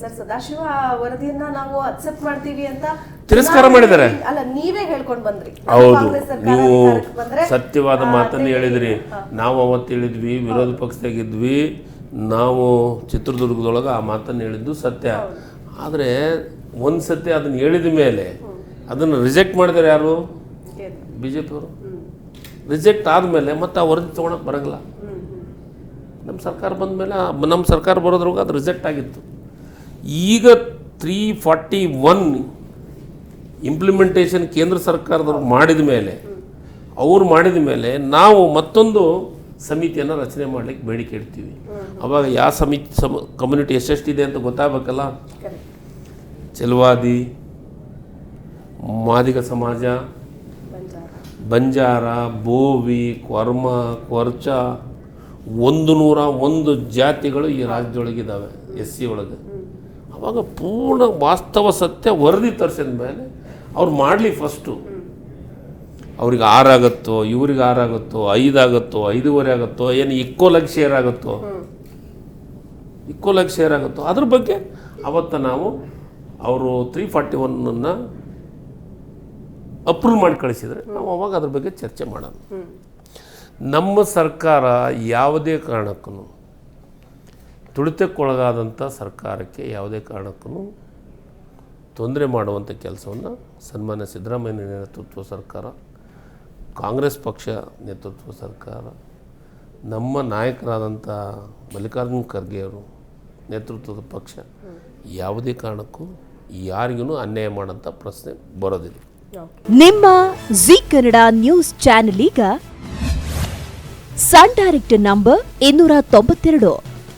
Sir Sadashiva ವರದಿಯನ್ನ ನಾವು accept ಮಾಡ್ತೀವಿ ಅಂತ ತಿರಸ್ಕಾರ ಮಾಡಿದ್ದಾರೆ. ಅಲ್ಲ ನೀವೇ ಹೇಳ್ಕೊಂಡು ಬಂದ್ರಿ. ಹೌದು. ನೀವು ಸತ್ಯವಾದ ಮಾತನ್ನು ಹೇಳಿದ್ರಿ. ನಾವು ಅವತ್ತು ಹೇಳಿದ್ವಿ ವಿರೋಧ ಪಕ್ಷದಾಗಿದ್ವಿ. ನಾವು ಚಿತ್ರದುರ್ಗದೊಳಗೆ ಆ ಮಾತನ್ನು ಹೇಳಿದ್ದು ಸತ್ಯ. ಆದರೆ ಒಂದು ಸತ್ಯ ಅದನ್ನು ಹೇಳಿದ ಮೇಲೆ ಅದನ್ನು ರಿಜೆಕ್ಟ್ ಮಾಡಿದಾರೆ ಯಾರು? ಬಿ ಜೆ ಪಿಯವರು ರಿಜೆಕ್ಟ್ ಆದಮೇಲೆ ಮತ್ತೆ ಆ ವರದಿ ತೊಗೊಳಕ್ಕೆ ಬರಂಗಿಲ್ಲ. ನಮ್ಮ ಸರ್ಕಾರ ಬಂದ ಮೇಲೆ ನಮ್ಮ ಸರ್ಕಾರ ಬರೋದ್ರೊಳಗೆ ಅದು ರಿಜೆಕ್ಟ್ ಆಗಿತ್ತು. ಈಗ ತ್ರೀ ಫಾರ್ಟಿ ಒನ್ ಇಂಪ್ಲಿಮೆಂಟೇಷನ್ ಕೇಂದ್ರ ಸರ್ಕಾರದವ್ರು ಮಾಡಿದ ಮೇಲೆ, ಅವ್ರು ಮಾಡಿದ ಮೇಲೆ ನಾವು ಮತ್ತೊಂದು ಸಮಿತಿಯನ್ನು ರಚನೆ ಮಾಡಲಿಕ್ಕೆ ಬೇಡಿಕೆ ಇಡ್ತೀವಿ ಅವಾಗ ಯಾವ ಸಮಿತಿ ಸಮ ಕಮ್ಯುನಿಟಿ ಎಷ್ಟೆಷ್ಟಿದೆ ಅಂತ ಗೊತ್ತಾಗಬೇಕಲ್ಲ. ಚೆಲುವಾದಿ, ಮಾದಿಗ ಸಮಾಜ. ಬಂಜಾರ, ಬೋವಿ, ಕೊರ್ಮ, ಕೊರ್ಚ, ಒಂದು ನೂರ ಒಂದು ಜಾತಿಗಳು ಈ ರಾಜ್ಯದೊಳಗಿದ್ದಾವೆ, ಎಸ್ ಸಿ ಒಳಗೆ ಅವಾಗ ಪೂರ್ಣ ವಾಸ್ತವ ಸತ್ಯ ವರದಿ ತರಿಸಿದ ಮೇಲೆ ಅವ್ರು ಮಾಡಲಿ ಫಸ್ಟು ಅವ್ರಿಗೆ ಆರಾಗುತ್ತೋ ಇವ್ರಿಗೆ ಆರಾಗುತ್ತೋ ಐದಾಗುತ್ತೋ ಐದೂವರೆ ಆಗುತ್ತೋ ಏನು ಇಕ್ಕೋಲಾಗಿ ಶೇರ್ ಆಗುತ್ತೋ? ಇಕ್ಕೋಲಾಗಿ ಶೇರ್ ಆಗುತ್ತೋ? ಅದ್ರ ಬಗ್ಗೆ ಅವತ್ತು ನಾವು ಅವರು ತ್ರೀ ಫಾರ್ಟಿ ಒನ್ನನ್ನು ಅಪ್ರೂವ್ ಮಾಡಿ ಕಳಿಸಿದರೆ ನಾವು ಅವಾಗ ಅದ್ರ ಬಗ್ಗೆ ಚರ್ಚೆ ಮಾಡೋದು. ನಮ್ಮ ಸರ್ಕಾರ ಯಾವುದೇ ಕಾರಣಕ್ಕೂ ತುಳಿತಕ್ಕೊಳಗಾದಂಥ ಸರ್ಕಾರಕ್ಕೆ ಯಾವುದೇ ಕಾರಣಕ್ಕೂ ತೊಂದರೆ ಮಾಡುವಂಥ ಕೆಲಸವನ್ನು ಸನ್ಮಾನ್ಯ ಸಿದ್ದರಾಮಯ್ಯ ನೇತೃತ್ವ ಸರ್ಕಾರ, ಕಾಂಗ್ರೆಸ್ ಪಕ್ಷ ನೇತೃತ್ವ ಸರ್ಕಾರ, ನಮ್ಮ ನಾಯಕರಾದಂಥ ಮಲ್ಲಿಕಾರ್ಜುನ ಖರ್ಗೆಯವರು ನೇತೃತ್ವದ ಪಕ್ಷ ಯಾವುದೇ ಕಾರಣಕ್ಕೂ ಯಾರಿಗೂ ಅನ್ಯಾಯ ಮಾಡೋಂಥ ಪ್ರಶ್ನೆ ಬರೋದಿಲ್ಲ. ನಿಮ್ಮ ಜಿ ಕನ್ನಡ ನ್ಯೂಸ್ ಚಾನೆಲ್ ಈಗ ಸನ್ ಡೈರೆಕ್ಟ್ ನಂಬರ್ ಇನ್ನೂರ ತೊಂಬತ್ತೆರಡು.